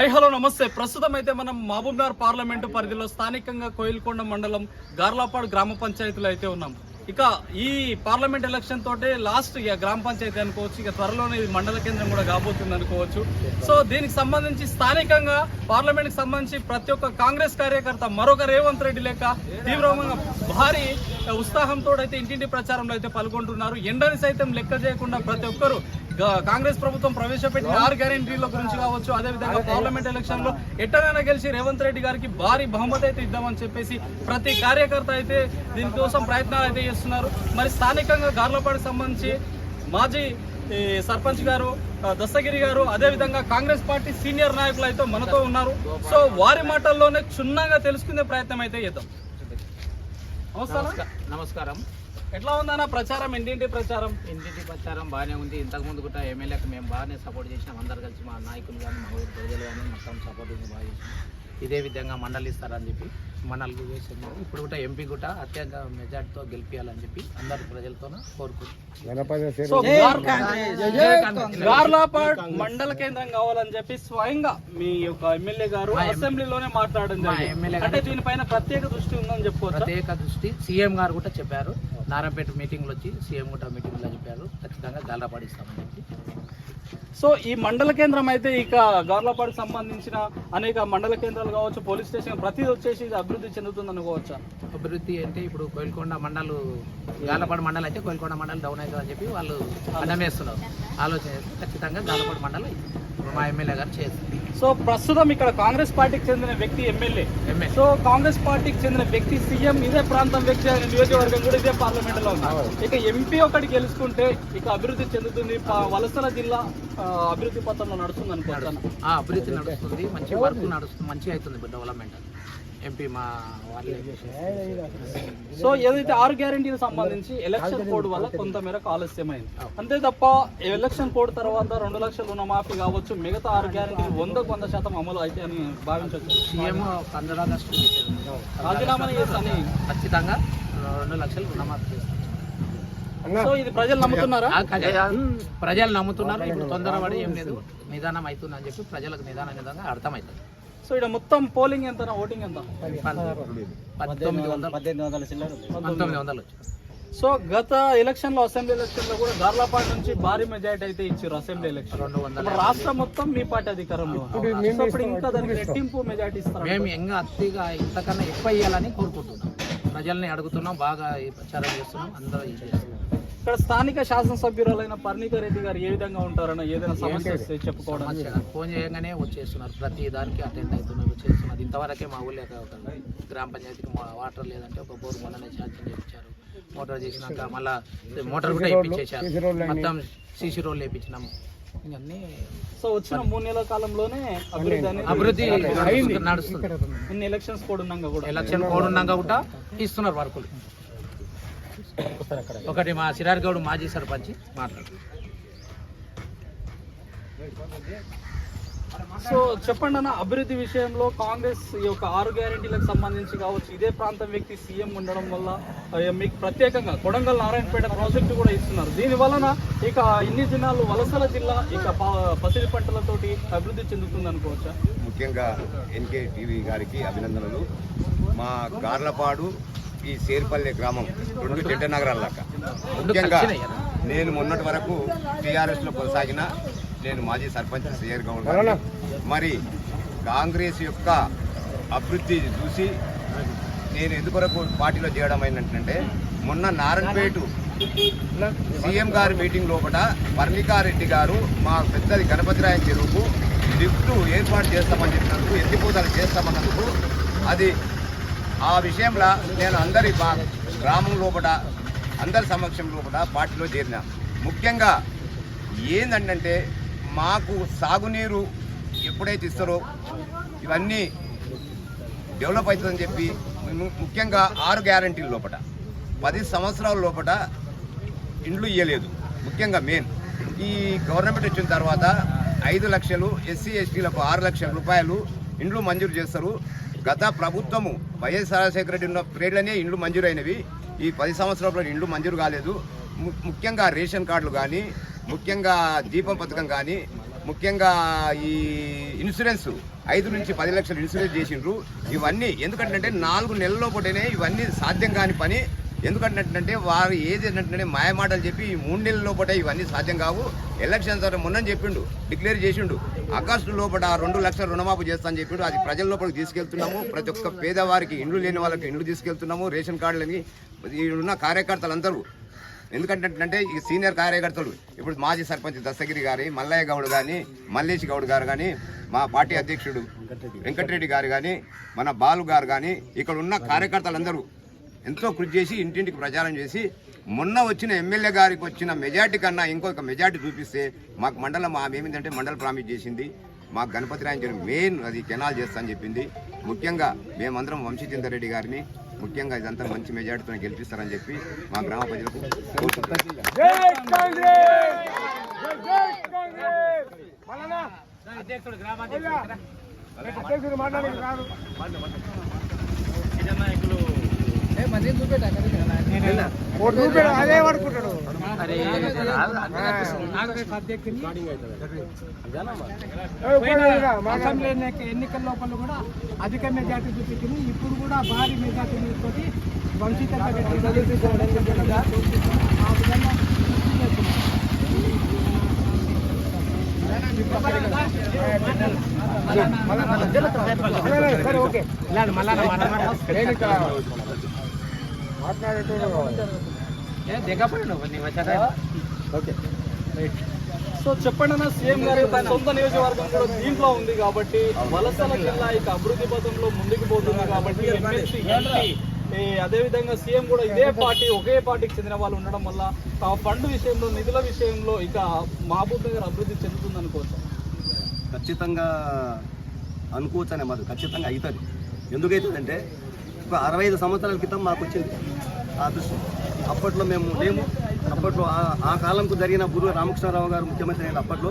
I hello నమస్తే. ప్రస్తుతం అయితే మనం మహబూబ్నగర్ పార్లమెంటు పరిధిలో స్థానికంగా కోయిల్కొండ మండలం గార్లాపాడు గ్రామ పంచాయతీలో అయితే ఉన్నాం. ఇక ఈ పార్లమెంట్ ఎలక్షన్ తోటే లాస్ట్ ఇక గ్రామ పంచాయతీ అనుకోవచ్చు ఇక త్వరలోనే ఇది మండల కేంద్రం కూడా కాబోతుంది అనుకోవచ్చు. సో దీనికి సంబంధించి స్థానికంగా పార్లమెంట్కి సంబంధించి ప్రతి ఒక్క కాంగ్రెస్ కార్యకర్త మరొక రేవంత్ రెడ్డి లేక తీవ్రంగా భారీ ఉత్సాహంతో అయితే ఇంటింటి ప్రచారంలో అయితే పాల్గొంటున్నారు. ఎండని సైతం లెక్క చేయకుండా ప్రతి ఒక్కరు కాంగ్రెస్ ప్రభుత్వం ప్రవేశపెట్టిన ఆరు గ్యారెంటీల గురించి కావచ్చు అదేవిధంగా పార్లమెంట్ ఎలక్షన్లో ఎట్టనైనా గెలిచి రేవంత్ రెడ్డి గారికి భారీ బహుమతి అయితే ఇద్దామని చెప్పేసి ప్రతి కార్యకర్త అయితే దీనికోసం ప్రయత్నాలు అయితే చేస్తున్నారు. మరి స్థానికంగా గార్లపాడికి సంబంధించి మాజీ సర్పంచ్ గారు దస్తగిరి గారు అదేవిధంగా కాంగ్రెస్ పార్టీ సీనియర్ నాయకులు అయితే మనతో ఉన్నారు. సో వారి మాటల్లోనే క్షుణ్ణంగా తెలుసుకునే ప్రయత్నం అయితే చేద్దాం. నమస్కారం. నమస్కారం. ఎట్లా ఉందన్న ప్రచారం? ఇంటింటి ప్రచారం? ఇంటింటి ప్రచారం బాగానే ఉంది. ఇంతకు ముందు కూడా ఎమ్మెల్యేకి మేము బాగానే సపోర్ట్ చేసినాం. అందరు కలిసి మా నాయకులు కానీ మా ఊరు ప్రజలు కానీ మొత్తం సపోర్ట్ బాగా చేసినాం. ఇదే విధంగా మండలి ఇస్తారని చెప్పి మండలి చేసినాం ఇప్పుడు కూడా ఎంపీ కూడా అత్యంత మెజార్టీతో గెలిపించాలని చెప్పి అందరు ప్రజలతో కోరుకుంటున్నాం. సో గార్లాపాడ్ మండల కేంద్రం కావాలని చెప్పి స్వయంగా మీ యొక్క ఎమ్మెల్యే గారు అసెంబ్లీలోనే మాట్లాడడం అంటే దీనిపైన ప్రత్యేక దృష్టి ఉందని చెప్పుకోవచ్చు? ప్రత్యేక దృష్టి. సీఎం గారు కూడా చెప్పారు. నారాయణపేట మీటింగ్లో వచ్చి సీఎం కూడా మీటింగ్లో చెప్పారు. ఖచ్చితంగా గాలపాడిస్తామని చెప్పి. సో ఈ మండల కేంద్రం అయితే ఇక గార్లాపాడికి సంబంధించిన అనేక మండల కేంద్రాలు కావచ్చు పోలీస్ స్టేషన్ ప్రతిదీ వచ్చేసి ఇది అభివృద్ధి చెందుతుంది అనుకోవచ్చా? అభివృద్ధి అంటే ఇప్పుడు కోయిల్కొండ మండలు గాలపాడు మండలం అయితే కోయిల్కొండ మండలం డౌన్ అవుతుంది అని చెప్పి వాళ్ళు వేస్తున్నారు. ఆలోచన ఖచ్చితంగా గాలపాడు మండలం మా ఎమ్మెల్యే గారు చేస్తుంది సో ప్రస్తుతం ఇక్కడ కాంగ్రెస్ పార్టీకి చెందిన వ్యక్తి ఎమ్మెల్యే. సో కాంగ్రెస్ పార్టీకి చెందిన వ్యక్తి సీఎం ఇదే ప్రాంతం వ్యక్తి ఆయన నియోజకవర్గం కూడా ఇదే పార్లమెంట్లో ఉన్నారు ఇక ఎంపీ ఒకటి గెలుచుకుంటే ఇక అభివృద్ధి చెందుతుంది. వలసల జిల్లా అభివృద్ధి పథంలో నడుస్తుంది అనుకుంటాను ఆ అభివృద్ధి నడుస్తుంది. మంచి వర్క్ నడుస్తుంది మంచిగా అవుతుంది డెవలప్మెంట్ ఎంపీ మా సో ఏదైతే ఆరు గ్యారెంటీకి సంబంధించి ఎలక్షన్ కోడ్ వల్ల కొంత మేరకు ఆలస్యమైంది. అంతే తప్ప ఎలక్షన్ కోడ్ తర్వాత రెండు లక్షల రుణమాఫీ కావచ్చు మిగతా ఆరు గ్యారెంటీలు వందకు వంద శాతం అమలు అయితే అని భావించవచ్చు. సీఎం. రాజీనామా చేస్తాని. ఖచ్చితంగా రెండు లక్షలు రుణమాఫీ సో ఇది ప్రజలు నమ్ముతున్నారా? ప్రజలు నమ్ముతున్నారు. ఇప్పుడు తొందరపడి ఏం లేదు. నిదానం అవుతుంది అని చెప్పి ప్రజలకు నిదానం నిదానంగా అర్థమవుతుంది. సో ఇక్కడ మొత్తం పోలింగ్ ఎంత ఓటింగ్ ఎంత? పద్దెనిమిది వందలు. పంతొమ్మిది వందలు సో గత ఎలక్షన్లో అసెంబ్లీ ఎలక్షన్లో కూడా గార్లాపాటి నుంచి భారీ మెజారిటీ అయితే ఇచ్చారు అసెంబ్లీ ఎలక్షన్. రెండు వందల ఇప్పుడు రాష్ట్రం మొత్తం మీ పార్టీ అధికారంలో ఇప్పుడు ఇంకా దానికి రెట్టింపు మెజారిటీ ఇస్తారు? మేము ఇంకా అతిగా ఇంతకన్నా ఎక్కువ ఇవ్వాలని కోరుకుంటున్నాం. ప్రజల్ని అడుగుతున్నాం బాగా ప్రచారం చేస్తున్నాం అందరూ ఇక్కడ స్థానిక శాసనసభ్యురాలైన పర్ణిక రెడ్డి గారు ఏ విధంగా ఉంటారన్న ఏదైనా సమస్య వస్తే చెప్పుకోవడం ఫోన్ చేయగానే వచ్చేస్తున్నారు. ప్రతి దానికి అటెండ్ అవుతున్నారు చేస్తున్నారు ఇంతవరకే మా ఊళ్ళో ఒక గ్రామ పంచాయతీకి వాటర్ లేదంటే ఒక బోర్ మొన్ననే శాంక్షన్ చేయించారు. మోటార్ చేసినాక మళ్ళా మోటార్ కూడా ఇప్పించేశారు మొత్తం సీసీ రోడ్లు వేయించినాం ఇవన్నీ సో వచ్చిన మూడు నెలల కాలంలోనే అభివృద్ధి అభివృద్ధి నడుస్తుంది. ఎలక్షన్స్ కూడా ఉన్నాక కూడా. ఎలక్షన్ కోడ్ ఉన్నాక కూడా ఇస్తున్నారు వర్కులు. ఒకటి మా సిరార్ గౌడ్ మాజీ సర్పంచ్ మాట్లాడు. సో చెప్పండి అన్న అభివృద్ధి విషయంలో కాంగ్రెస్ ఈ యొక్క ఆరు గ్యారెంటీలకు సంబంధించి కావచ్చు ఇదే ప్రాంతం వ్యక్తి సీఎం ఉండడం వల్ల మీకు ప్రత్యేకంగా కొడంగల్ నారాయణపేట ప్రాజెక్టు కూడా ఇస్తున్నారు. దీని వలన ఇక ఇన్ని దినాలు వలసల జిల్లా ఇక ప- పసిడి పంటలతోటి అభివృద్ధి చెందుతుంది అనుకోవచ్చా? ముఖ్యంగా ఎన్కే టీవీ గారికి అభినందనలు. మా గార్లపాడు ఈ సేర్పల్లె గ్రామం రెండు జంట నగరాలక ముఖ్యంగా నేను మొన్నటి వరకు టీఆర్ఎస్లో కొనసాగిన నేను మాజీ సర్పంచ్ సిఆర్ గౌడ్ గారిని. మరి కాంగ్రెస్ యొక్క అభివృద్ధి చూసి నేను ఎందుకొరకు పార్టీలో చేయడం ఏంటంటే మొన్న నారాయణపేట సీఎం గారి మీటింగ్ లోపల వర్ణికారెడ్డి గారు మా పెద్దది గణపతిరాయ చెరువుకు లిఫ్ట్ ఏర్పాటు చేస్తామని చెప్పినందుకు ఎత్తిపోతలు చేస్తామన్నందుకు అది ఆ విషయంలో నేను అందరి గ్రామం లోపల అందరి సమక్షం లోపల పార్టీలో చేరిన. ముఖ్యంగా ఏందంటే మాకు సాగునీరు ఎప్పుడైతే ఇస్తారో ఇవన్నీ డెవలప్ అవుతుందని చెప్పి ముఖ్యంగా ఆరు గ్యారంటీల లోపల పది సంవత్సరాల లోపల ఇండ్లు ఇవ్వలేదు ముఖ్యంగా మెయిన్. ఈ గవర్నమెంట్ వచ్చిన తర్వాత ఐదు లక్షలు ఎస్సీ ఎస్టీలకు ఆరు లక్షల రూపాయలు ఇండ్లు మంజూరు చేస్తారు. గత ప్రభుత్వము వైఎస్ రాజశేఖర రెడ్డి ఉన్న పేర్లనే ఇండ్లు మంజూరైనవి. ఈ పది సంవత్సరాల ఇండ్లు మంజూరు కాలేదు. ము- ముఖ్యంగా రేషన్ కార్డులు కానీ ముఖ్యంగా దీపం పథకం కానీ ముఖ్యంగా ఈ ఇన్సూరెన్స్ ఐదు నుంచి పది లక్షలు ఇన్సూరెన్స్ చేసిండ్రు. ఇవన్నీ ఎందుకంటే నాలుగు నెలల్లో పూటనే ఇవన్నీ సాధ్యం కాని పని. ఎందుకంటే వారు ఏది ఏంటంటే మాయమాటలు చెప్పి ఈ మూడు నెలల లోపల ఇవన్నీ సాధ్యం కావు. ఎలక్షన్ సార్ మొన్న చెప్పిండు డిక్లేర్ చేసిండు. ఆగస్టు లోపల రెండు లక్షల రుణమాఫీ చేస్తా అని చెప్పిండు. అది ప్రజల లోపలికి తీసుకెళ్తున్నాము. ప్రతి ఒక్క పేదవారికి ఇండ్లు లేని వాళ్ళకి ఇండ్లు తీసుకెళ్తున్నాము. రేషన్ కార్డులని ఉన్న కార్యకర్తలందరూ. ఎందుకంటే ఈ సీనియర్ కార్యకర్తలు ఇప్పుడు మాజీ సర్పంచ్ దస్తగిరి గారి మల్లయ్య గౌడ్ కానీ మల్లేష్ గౌడ్ గారు కానీ మా పార్టీ అధ్యక్షుడు వెంకటరెడ్డి గారు కానీ మన బాలు గారు కానీ ఇక్కడ ఉన్న కార్యకర్తలందరూ. ఎంతో కృషి చేసి ఇంటింటికి ప్రచారం చేసి మొన్న వచ్చిన ఎమ్మెల్యే గారికి వచ్చిన మెజార్టీ కన్నా ఇంకొక మెజార్టీ చూపిస్తే మాకు మండలం ఆమె ఏమిందంటే మండల ప్రామిస్ చేసింది. మాకు గణపతి రాయించిన మెయిన్ అది కెనాల్ చేస్తా అని చెప్పింది. ముఖ్యంగా మేమందరం వంశీచంద్ర రెడ్డి గారిని ముఖ్యంగా ఇదంతా మంచి మెజార్టీతో గెలిపిస్తారని చెప్పి మా గ్రామ ప్రజలకు కోరుతున్నాం అధ్యక్షుడు గ్రామాధ్యక్షుడు అసెంబ్లీ ఎన్నిక- ఎన్నికల లోపల కూడా అధిక మెజార్టీ చూపించింది ఇప్పుడు కూడా భారీ మెజార్టీ తోటి వంశీత ఆ విధంగా కృషి చేస్తున్నాం. సరే, ఓకే. దిగపడు నువ్వు నీ వచ్చాక సో చెప్పండి అన్న సీఎం గారి సొంత నియోజకవర్గం కూడా దీంట్లో ఉంది కాబట్టి వలసల జిల్లా ఇక అభివృద్ధి పథంలో ముందుకు పోతుంది కాబట్టి అదేవిధంగా సీఎం కూడా ఇదే పార్టీ ఒకే పార్టీకి చెందిన వాళ్ళు ఉండడం వల్ల ఆ ఫండ్ విషయంలో నిధుల విషయంలో ఇక మహబూబ్ నగర్ అభివృద్ధి చెందుతుంది అనుకోవచ్చు ఖచ్చితంగా అనుకోవచ్చు అనే మాది ఖచ్చితంగా అవుతుంది. ఎందుకైతుందంటే ఒక అరవై ఐదు సంవత్సరాల క్రితం మాకు వచ్చింది. ఆ దృష్టి. అప్పట్లో మేము లేము. అప్పట్లో ఆ- ఆ కాలంకు జరిగిన గురువు రామకృష్ణారావు గారు ముఖ్యమంత్రి అయిన అప్పట్లో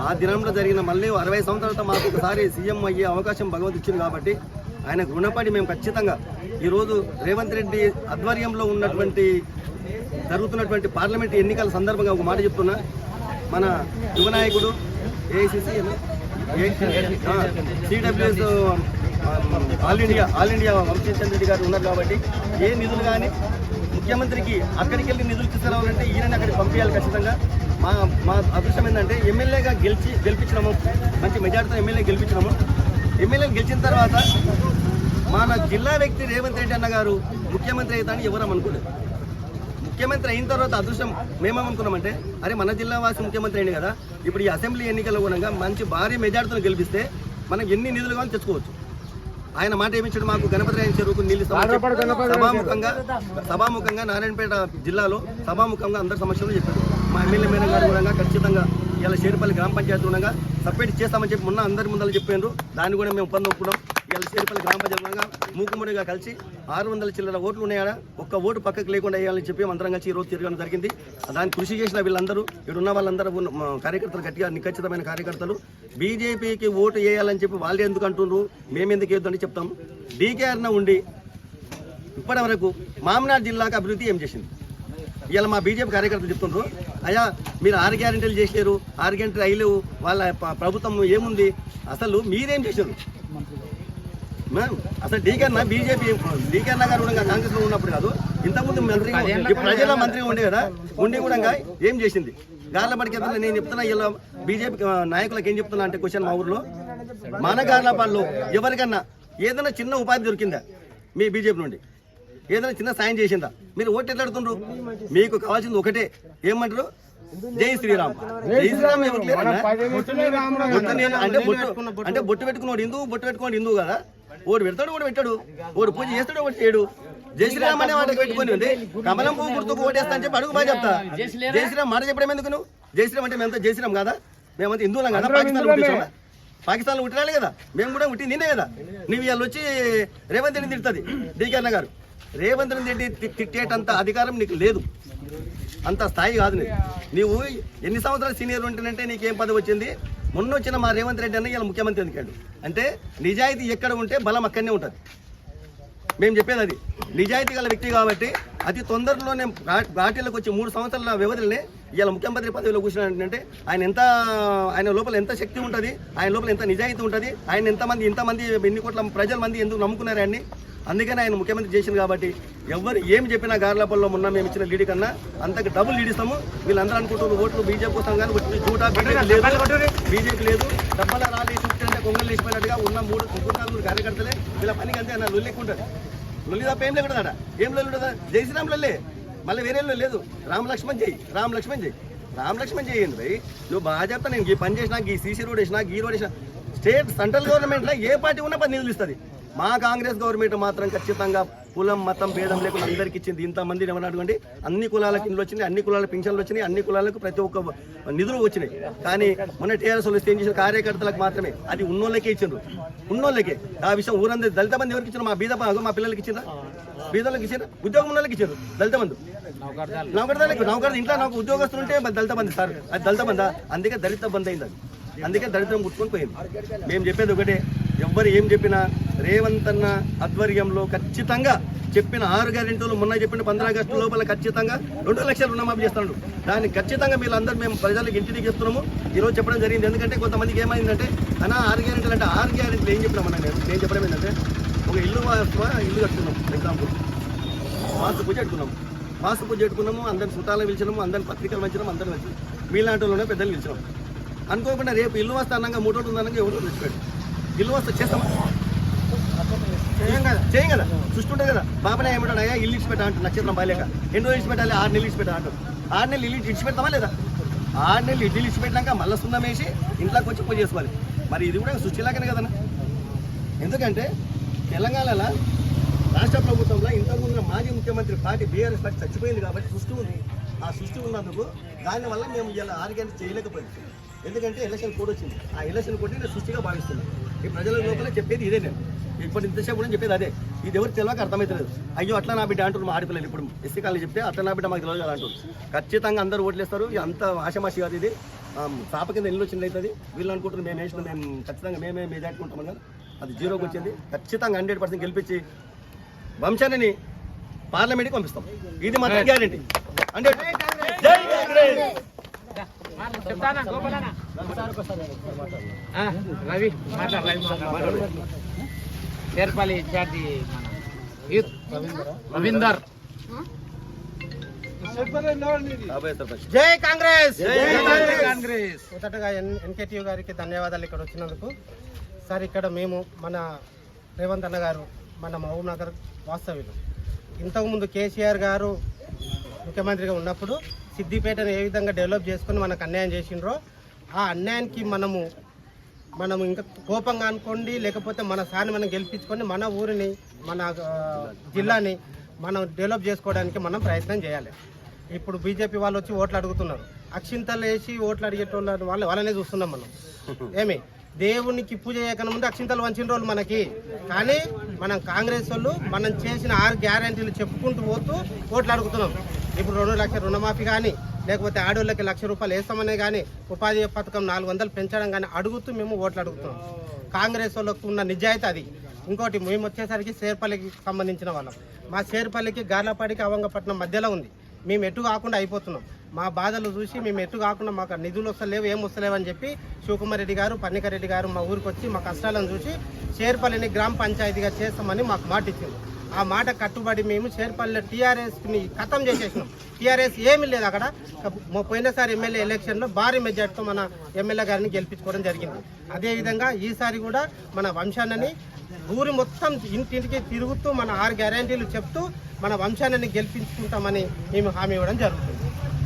ఆ దినంలో జరిగిన మళ్ళీ అరవై సంవత్సరాలతో మాకు ఒకసారి సీఎం అయ్యే అవకాశం భగవంతు ఇచ్చింది కాబట్టి ఆయనకు రుణపడి మేము ఖచ్చితంగా ఈరోజు రేవంత్ రెడ్డి ఆధ్వర్యంలో ఉన్నటువంటి జరుగుతున్నటువంటి పార్లమెంట్ ఎన్నికల సందర్భంగా ఒక మాట చెప్తున్నా. మన యువనాయకుడు AICC CWS all India all India Vamshi Chandra Reddy గారు ఉన్నారు కాబట్టి ఏ నిధులు కానీ ముఖ్యమంత్రికి అక్కడికి వెళ్ళి నిధులు తీసుకురావాలంటే ఈయన అక్కడికి పంపించాలి ఖచ్చితంగా. మా మా అదృష్టం ఏంటంటే ఎమ్మెల్యేగా గెలిచి గెలిపించినాము. మంచి మెజార్టీతో ఎమ్మెల్యే గెలిపించినాము. ఎమ్మెల్యే గెలిచిన తర్వాత మన జిల్లా వ్యక్తి రేవంత్ రెడ్డి అన్న గారు ముఖ్యమంత్రి అవుతాని ఎవరం అనుకోలేదు. ముఖ్యమంత్రి అయిన తర్వాత అదృష్టం మేమేమనుకున్నామంటే అరే మన జిల్లా వాసి ముఖ్యమంత్రి అయింది కదా ఇప్పుడు ఈ అసెంబ్లీ ఎన్నికల్లో కూడా మంచి భారీ మెజార్టీతో గెలిపిస్తే మనం ఎన్ని నిధులు కానీ తెచ్చుకోవచ్చు. ఆయన మాట ఏమిచ్చాడు మాకు గణపతి రాయన చెరువుకు నీళ్ళు సభాముఖంగా సభాముఖంగా నారాయణపేట జిల్లాలో సభాముఖంగా అందరి సమస్యలు చెప్పారు మా ఎమ్మెల్యే మేడం గారు కూడా ఖచ్చితంగా ఇలా షేరిపల్లి గ్రామ పంచాయతీ ఉండగా సపరేట్ చేస్తామని చెప్పి మొన్న అందరి ముందర చెప్పారు దాన్ని కూడా మేము ఒప్పందం ఒప్పుకున్నాం. ఇలా షేరిపల్లి గ్రామ పంచాయతీ మూకుమ్మడిగా కలిసి ఆరు వందల చిల్లర ఓట్లు ఉన్నాయా ఒక్క ఓటు పక్కకు లేకుండా వేయాలని చెప్పి అందరం కలిసి ఈరోజు రోజు తిరగడం జరిగింది. దాన్ని కృషి చేసిన వీళ్ళందరూ ఇక్కడ ఉన్న వాళ్ళందరూ ఉన్న- కార్యకర్తలు గట్టిగా నిఖచ్చితమైన కార్యకర్తలు. బీజేపీకి ఓటు వేయాలని చెప్పి వాళ్ళు ఎందుకు అంటున్నారు మేము ఎందుకు వేద్దని చెప్తాం. డీకేఆర్న ఉండి ఇప్పటి వరకు మామనాడు జిల్లాకు అభివృద్ధి ఏం చేసింది? ఇవాళ మా బీజేపీ కార్యకర్తలు చెప్తుండ్రు అయ్యా మీరు ఆరు గ్యారెంటీలు చేశారు ఆరు గ్యారెంటీలు అయ్యలేవు వాళ్ళ ప్రభుత్వం ఏముంది? అసలు మీరేం చేశారు మ్యామ్, అసలు డీకన్నా బీజేపీ డీకన్నా గారు కూడా కాంగ్రెస్లో ఉన్నప్పుడు కాదు. ఇంతకుముందు మంత్రి ప్రజల మంత్రిగా ఉండే కదా ఉండి కూడా ఏం చేసింది? గార్లపడికి వెళ్తున్నా నేను చెప్తున్నా ఇలా బీజేపీ నాయకులకు ఏం చెప్తున్నా అంటే క్వశ్చన్ మా ఊర్లో. మన గార్లపాల్లో ఎవరికన్నా ఏదైనా చిన్న ఉపాధి దొరికిందా మీ బీజేపీ నుండి? ఏదైనా చిన్న సాయం చేసిందా? మీరు ఓటు ఎట్లాడుతుండ్రు మీకు కావాల్సింది ఒకటే. ఏమంటారు? జై శ్రీరామ్. జై శ్రీరామ్ అంటే బొట్టు అంటే బొట్టు పెట్టుకున్నాడు హిందువు బొట్టు పెట్టుకోండి హిందువు కదా? ఓడు పెడతాడు కూడా పెట్టాడు. ఓడు పూజ చేస్తాడు ఒకటి చేయడు. జై శ్రీరామ్ అనే వాటికి పెట్టుకొని ఉంది. కమలం పువ్వు గుర్తుకు ఓటేస్తా అని చెప్పి అడుగు బాగా చెప్తా. జై శ్రీరామ్ మాట చెప్పడం ఎందుకు నువ్వు? జై శ్రీరామ్ అంటే మేమంతా జై శ్రీరామ్ కదా? మేమంతా హిందువులం కదా? పాకిస్తాన్ పుట్టించామా పాకిస్తాన్లో పుట్టినాలి కదా. మేము కూడా పుట్టి నిన్నే కదా. నువ్వు ఇవాళ వచ్చి రేవంత్ రెడ్డి తిడుతుంది. డీకే అన్న గారు. రేవంత్ రెడ్డి తిట్టేటంత అధికారం నీకు లేదు. అంత స్థాయి కాదు నీవు ఎన్ని సంవత్సరాలు సీనియర్ ఉంటేనంటే నీకేం పదవి వచ్చింది? మొన్న వచ్చిన మా రేవంత్ రెడ్డి అన్న ఇలా ముఖ్యమంత్రి ఎందుకాడు? అంటే నిజాయితీ ఎక్కడ ఉంటే బలం అక్కడనే ఉంటుంది. మేము చెప్పేది అది. నిజాయితీ గల వ్యక్తి కాబట్టి అతి తొందరలోనే ఘా- ఘాటీలకు వచ్చి మూడు సంవత్సరాల వ్యవధిలోనే ఇలా ముఖ్యమంత్రి పదవిలో కూర్చున్నాడంటే ఆయన ఎంత ఆయన లోపల ఎంత శక్తి ఉంటుంది ఆయన లోపల ఎంత నిజాయితీ ఉంటుంది ఆయన ఎంతమంది ఇంతమంది ఎన్ని కోట్ల ప్రజల మంది ఎందుకు నమ్ముకున్నారు అందుకని ఆయన ముఖ్యమంత్రి చేసింది కాబట్టి ఎవరు ఏం చెప్పినా గార్లాపల్లో మొన్న మేము ఇచ్చిన లీడ్ కన్నా అంతకు డబుల్ లీడ్ ఇస్తాము. వీళ్ళందరూ అనుకుంటున్నారు ఓట్లు బీజేపీ కోసం కానీ చూడ బీజేపీ లేదు. బీజేపీ లేదు. డబ్బాల రాలి చూస్తుంటే కొంగలు లేచిపోయినట్టుగా ఉన్న మూడు ముగ్గురు నలుగురు కార్యకర్తలే వీళ్ళ పనికి అంతే అన్న లొల్లి ఎక్కువ ఉంటుంది. లొల్లి తప్ప ఏం లేకుండా ఏం లొల్లి ఉండదా జై శ్రీరామ్ లొల్లే. మళ్ళీ వేరే లేదు. రామ్ లక్ష్మణ్ జై రామ్ లక్ష్మణ్ జై. రామ్ లక్ష్మణ్ చేయండి భయ్? నువ్వు బాగా చెప్తా నేను ఈ పని చేసినా ఈ సీసీ రోడ్ వేసినా ఈ రోడ్ వేసినా. స్టేట్ సెంట్రల్ గవర్నమెంట్లో ఏ పార్టీ ఉన్నా పది నిధులు ఇస్తుంది. మా కాంగ్రెస్ గవర్నమెంట్ మాత్రం ఖచ్చితంగా కులం మతం భేదం లేకుండా అందరికి ఇచ్చింది. ఇంతమంది ఏమన్నా అడగండి అన్ని కులాలకు ఇండ్లు వచ్చినాయి అన్ని కులాల పింఛన్లు వచ్చినాయి అన్ని కులాలకు ప్రతి ఒక్క నిధులు వచ్చినాయి. కానీ మొన్న టీఆర్ఎస్ వాళ్ళు ఏం చేసిన కార్యకర్తలకు మాత్రమే. అది ఉన్నోళ్ళకే ఇచ్చిండ్రు. ఉన్నోళ్ళకే. ఆ విషయం ఊరందరి దళిత మంది ఎవరికి ఇచ్చారు మా బీద మా పిల్లలకి ఇచ్చిందా బీదలకు ఇచ్చారు ఉద్యోగం ఉన్నోళ్ళకి ఇచ్చారు దళిత మంది నౌకర్దానికి నౌకర్ ఇంట్లో నాకు ఉద్యోగస్తులు ఉంటే దళిత బంధు సార్. అది దళిత బంధా అందుకే దళిత బంద్ అయింది అది. అందుకే దళితం గుర్తుకొని పోయింది. మేము చెప్పేది ఒకటే. ఎవ్వరు ఏం చెప్పినా రేవంత్ అన్న ఆధ్వర్యంలో ఖచ్చితంగా చెప్పిన ఆరు గ్యారెంటీలు మొన్న చెప్పిన పంద్రా ఆగస్టు లోపల ఖచ్చితంగా రెండు లక్షలు రుణమాఫీ చేస్తున్నాడు దాన్ని ఖచ్చితంగా మీరు అందరూ మేము ప్రజలకు ఇంటికి చెప్తున్నాము ఈరోజు చెప్పడం జరిగింది. ఎందుకంటే కొంతమందికి ఏమైందంటే అన్న ఆరు గ్యారెంటీలు అంటే ఆరు గ్యారెంటీలు ఏం చెప్పినామన్నా నేను నేను చెప్పడం ఏంటంటే ఒక ఇల్లు ఇల్లు కట్టుకున్నాం. ఎగ్జాంపుల్ వాస్తు పూజ పెట్టుకున్నాం. వాస్తు పూజ పెట్టుకున్నాము. అందరిని చుట్టాలను పిలిచినాము. అందరిని పత్రికలు పంచినాము. అందరిని వచ్చి మీలాంటి వాళ్ళనే పెద్దలు పిలిచినాం. అనుకోకుండా రేపు ఇల్లు వస్తే మూడు రోజులు ఉందన్నాక ఎవరో తెచ్చిపెట్టు ఇల్లు వస్తే చేస్తామా? చేయం కదా చేయం కదా. సృష్టి ఉంటుంది కదా బాబనే ఏమంటాడు అయ్యా ఇల్లు ఇచ్చిపెట్టా అంటాడు నక్షత్రం బాలేక. ఎన్ని రోజులు ఇచ్చిపెట్టాలి ఆరు నెలలు ఇచ్చిపెట్టా అంటాడు. ఆరు నెలలు ఇల్లు ఇచ్చిపెడతామా లేదా? ఆరు నెలలు ఇడ్లీలు ఇచ్చిపెట్టినాక మళ్ళీ సున్నం వేసి ఇంట్లోకి వచ్చి పూజ చేసుకోవాలి. మరి ఇది కూడా సృష్టిలాగానే కదనా ఎందుకంటే తెలంగాణలో రాష్ట్ర ప్రభుత్వంలో ఇంతకుముందు మాజీ ముఖ్యమంత్రి పార్టీ బీఆర్ఎస్ పార్టీ చచ్చిపోయింది కాబట్టి సృష్టి ఉంది. ఆ సృష్టి ఉన్నందుకు దానివల్ల మేము ఇలా ఆరోగ్యాన్ని చేయలేకపోయింది ఎందుకంటే ఎలక్షన్ కోడ్ వచ్చింది. ఆ ఎలక్షన్ కోడ్ని నేను సృష్టిగా భావిస్తున్నాను. ఈ ప్రజల లోపల చెప్పేది ఇదే నేను. ఇప్పుడు ఇంతసేపు కూడా చెప్పేది అదే. ఇది ఎవరు తెలియక అర్థమవుతలేదు. అయ్యో అట్లా నా బిడ్డ అంటున్నారు మా ఆడపిల్లలు ఇప్పుడు. ఎస్సీ కాలేజ్ చెప్తే అట్లా నా బిడ్డ మాకు తెలియదు కదా అంటారు ఖచ్చితంగా అందరూ ఓట్లేస్తారు అంత ఆశమాషి కాదు ఇది. తాప కింద ఇల్లు వచ్చింది అవుతుంది? వీళ్ళు అనుకుంటారు మేము వేసిన మేము ఖచ్చితంగా మేమే మెజార్టుకుంటాం కదా. అది జీరోకి వచ్చింది. ఖచ్చితంగా హండ్రెడ్ పర్సెంట్ గెలిపించి వంశాన్ని పార్లమెంట్కి పంపిస్తాం. ఇది మాత్రం గ్యారంటీ ఆ, రవి. మాట్లాడు రవి మాట్లాడు చేర్పల్లి ఇన్ఛార్జి రవీందర్. జై కాంగ్రెస్. కాంగ్రెస్. మొదటగా ఎన్ ఎన్కేటీయూ గారికి ధన్యవాదాలు ఇక్కడ వచ్చినందుకు. సార్ ఇక్కడ మేము మన రేవంత్ అన్న గారు మన మహబూబ్ నగర్ వాస్తవ్యులు. ఇంతకుముందు కేసీఆర్ గారు ముఖ్యమంత్రిగా ఉన్నప్పుడు సిద్దిపేటను ఏ విధంగా డెవలప్ చేసుకొని మనకు అన్యాయం చేసిండ్రో ఆ అన్యాయానికి మనము మనం ఇంకా కోపంగా అనుకోండి లేకపోతే మన సార్ని మనం గెలిపించుకొని మన ఊరిని మన జిల్లాని మనం డెవలప్ చేసుకోవడానికి మనం ప్రయత్నం చేయాలి. ఇప్పుడు బీజేపీ వాళ్ళు వచ్చి ఓట్లు అడుగుతున్నారు. అక్షింతలు వేసి ఓట్లు అడిగేటోళ్ళ వాళ్ళు వాళ్ళనే చూస్తున్నాం మనం. ఏమి? దేవునికి పూజ చేయకన ముందు అక్షింతలు వంచిన రోజులు మనకి. కానీ మనం కాంగ్రెస్ వాళ్ళు మనం చేసిన ఆరు గ్యారంటీలు చెప్పుకుంటూ పోతూ ఓట్లు అడుగుతున్నాం. ఇప్పుడు రెండు లక్షల రుణమాఫీ కానీ లేకపోతే ఆడోళ్ళకి లక్ష రూపాయలు వేస్తామనే కానీ ఉపాధి పథకం నాలుగు వందలు పెంచడం కానీ అడుగుతూ మేము ఓట్లు అడుగుతున్నాం. కాంగ్రెస్ వాళ్ళకు ఉన్న నిజాయితీ అది. ఇంకోటి మేము వచ్చేసరికి శేర్పల్లికి సంబంధించిన వాళ్ళం. మా శేర్పల్లికి గార్లపాడికి అవంగపట్నం మధ్యలో ఉంది. మేము ఎటు కాకుండా అయిపోతున్నాం. మా బాధలు చూసి మేము ఎటు కాకుండా మాకు నిధులు వస్తలేవు ఏం వస్తలేవు అని చెప్పి శివకుమార్ రెడ్డి గారు పన్నికరెడ్డి గారు మా ఊరికి వచ్చి మా కష్టాలను చూసి శేర్పల్లిని గ్రామ పంచాయతీగా చేస్తామని మాకు మాట ఇచ్చింది ఆ మాట కట్టుబడి మేము చేర్పల్లిలో టీఆర్ఎస్ని ఖతం చేసేసినాం. టీఆర్ఎస్ ఏమీ లేదు అక్కడ. పోయినసారి ఎమ్మెల్యే ఎలక్షన్లో భారీ మెజార్టీతో మన ఎమ్మెల్యే గారిని గెలిపించుకోవడం జరిగింది. అదేవిధంగా ఈసారి కూడా మన వంశాన్ని ఊరి మొత్తం ఇంటింటికి తిరుగుతూ మన ఆరు గ్యారంటీలు చెప్తూ మన వంశాన్ని గెలిపించుకుంటామని మేము హామీ ఇవ్వడం జరుగుతుంది.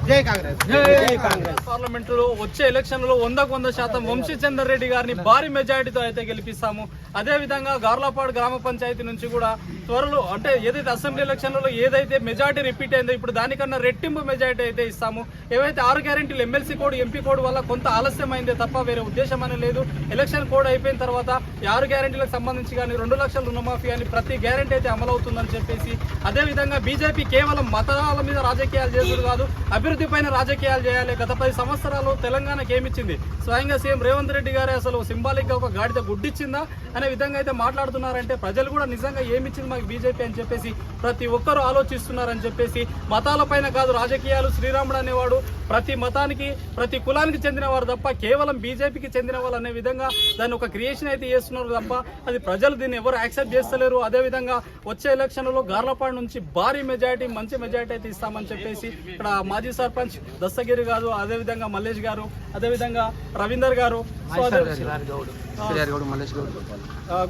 జై కాంగ్రెస్. జై కాంగ్రెస్. పార్లమెంటులో వచ్చే ఎలక్షన్లో వందకు వంద శాతం వంశీచందర్ రెడ్డి గారిని భారీ మెజారిటీతో అయితే గెలిపిస్తాము. అదే విధంగా గార్లాపాడు గ్రామ పంచాయతీ నుంచి కూడా త్వరలో అంటే ఏదైతే అసెంబ్లీ ఎలక్షన్లలో ఏదైతే మెజార్టీ రిపీట్ అయిందో ఇప్పుడు దానికన్నా రెట్టింపు మెజార్టీ అయితే ఇస్తాము. ఏవైతే ఆరు గ్యారెంటీలు ఎమ్మెల్సీ కోడ్ ఎంపీ కోడ్ వల్ల కొంత ఆలస్యమైందే తప్ప వేరే ఉద్దేశం అని లేదు. ఎలక్షన్ కోడ్ అయిపోయిన తర్వాత ఈ ఆరు గ్యారెంటీలకు సంబంధించి కానీ రెండు లక్షల రుణమాఫీ అని ప్రతి గ్యారెంటీ అయితే అమలవుతుందని చెప్పేసి అదే విధంగా బీజేపీ కేవలం మతాల మీద రాజకీయాలు చేసుడు కాదు అభివృద్ధి పైన రాజకీయాలు చేయాలి. గత పది సంవత్సరాలు తెలంగాణకి ఏమిచ్చింది స్వయంగా సీఎం రేవంత్ రెడ్డి గారే అసలు సింబాలిక్గా ఒక గాడిద గుడ్డిచ్చిందా? అనే విధంగా అయితే మాట్లాడుతున్నారంటే ప్రజలు కూడా నిజంగా ఏమిచ్చింది మాకు బీజేపీ అని చెప్పేసి ప్రతి ఒక్కరూ ఆలోచిస్తున్నారని చెప్పేసి మతాల పైన కాదు రాజకీయాలు శ్రీరాముడు అనేవాడు ప్రతి మతానికి ప్రతి కులానికి చెందిన వారు తప్ప కేవలం బీజేపీకి చెందిన వాళ్ళు అనే విధంగా దాన్ని ఒక క్రియేషన్ అయితే చేస్తున్నారు తప్ప అది ప్రజలు దీన్ని ఎవరు యాక్సెప్ట్ చేస్తలేరు. అదేవిధంగా వచ్చే ఎలక్షన్లలో గార్లపాడు నుంచి భారీ మెజారిటీ మంచి మెజారిటీ అయితే ఇస్తామని చెప్పేసి ఇక్కడ మాజీ సర్పంచ్ దస్తగిరి గారు అదేవిధంగా మల్లేష్ గారు అదేవిధంగా రవీందర్ గారు. సో అదే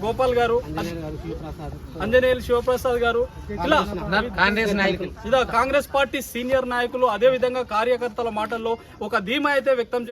గోపాల్ గారు అంజనేయులు శివప్రసాద్. గారు. ఇలా కాంగ్రెస్ నాయకులు. ఇదా కాంగ్రెస్ పార్టీ సీనియర్ నాయకులు అదే విధంగా కార్యకర్తల మాటల్లో ఒక ధీమా అయితే వ్యక్తం